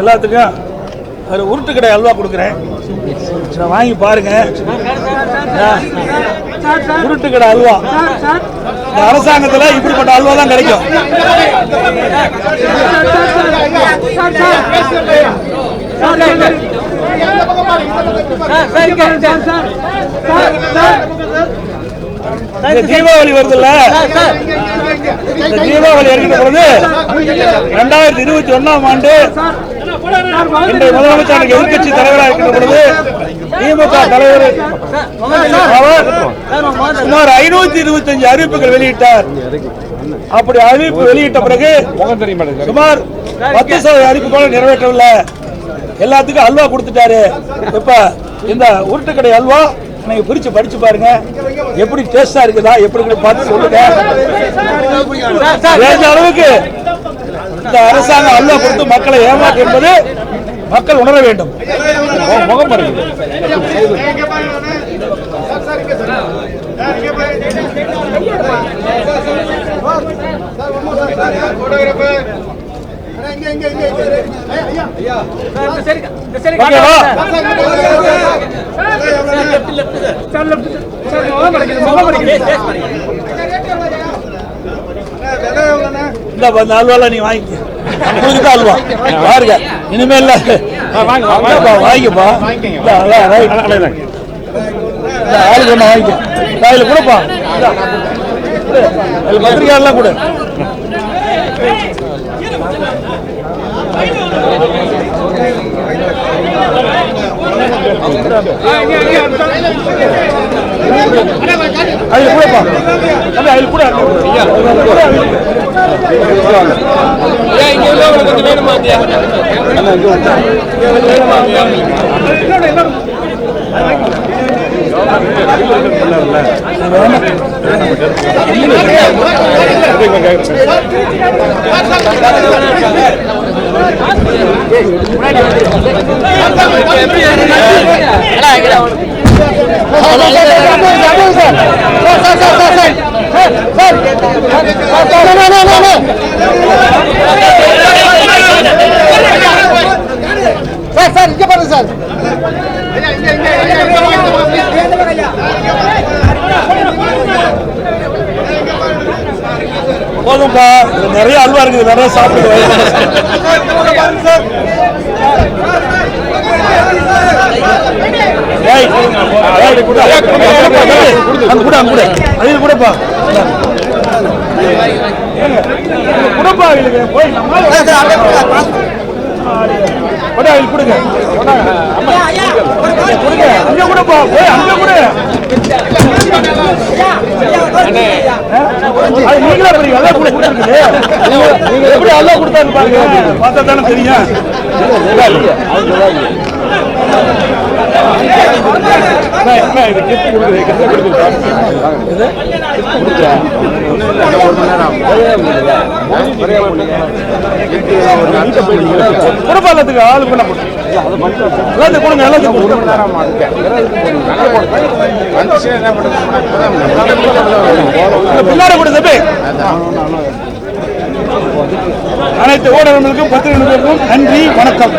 எல்லாத்துக்கும் ஒரு உருட்டு கடை அல்வா கொடுக்குறேன். வாங்கி பாருங்க. ஆ, உருட்டு கடை அல்வா. இந்த அரசாங்கத்தில் இப்படிப்பட்ட அல்வா தான் கிடைக்கும். தீபாவளி வருதுல்ல? இந்த தீபாவளி இறங்கிட்ட பொழுது ரெண்டாயிரத்தி இருபத்தி ஒன்னாம் ஆண்டு முதலமைச்சர் எதிர்கட்சி தலைவராக இருக்கிற பொழுது திமுக தலைவர் அவர் சுமார் ஐநூத்தி இருபத்தஞ்சு அறிவிப்புகள் வெளியிட்டார் அப்படி அறிவிப்பு வெளியிட்ட பிறகு சுமார் பத்து சதவீத அறிவிப்புகள் நிறைவேற்றவில்லை எல்லாத்துக்கும் அல்வா கொடுத்துட்டாரு இப்ப இந்த உருட்டுக்கடை அல்வா நீங்க பிரிச்சு படிச்சு பாருங்க எப்படி டேஸ்டா இருக்குதா எப்படி பார்த்து சொல்லுங்க அளவுக்கு இந்த அரசாங்கம் அல்ல கொடுத்து மக்களை ஏமாற்று என்பது மக்கள் உணர வேண்டும். முகம் பாருங்க. இந்த இந்த வேலை நீ வாங்கிக்க. உங்களுக்கு தான் அல்வா பாருங்க இனிமே இல்ல வாங்கிக்கப்பா வாங்கிக்கப்பா இந்த அல்வா, right. இந்த ஆளுக்கு ஒன்று வாங்கிக்க. அதில் கொடுப்பா. இந்தா. கொடு. அதுல பத்திரிக்கையாளர்லாம் கொடு. அதில் கொடுப்பா தம்பி, அதில் கூட சார் சார் இங்க பாருங்க சார் போதும்பா. நிறைய அல்வா இருக்குது. நிறைய சாப்பிடுவேன் ஏய், அங்க குடு, அதில் கூடப்பா கொடுப்பா போய் கொடுங்க. கூடப்பா போய் அங்க கொடு. நீங்களே பாருங்க அதான் கூட கொடுத்துருக்குது நீங்க எப்படி அல்லா கொடுத்தாங்க பாருங்க. பார்த்தா தானே தெரியும். இது கிஃப்ட் கொடுக்குது கிஃப்ட் கொடுக்குது கொடுப்பா எல்லாத்துக்கு ஆளு பண்ண போட்டு எல்லாத்துக்கும் கொடுங்க எல்லாத்துக்கும் கொடுங்க பின்னாடி அனைத்து ஊடகங்களுக்கும் பத்திரிகைகளுக்கும் நன்றி வணக்கம்.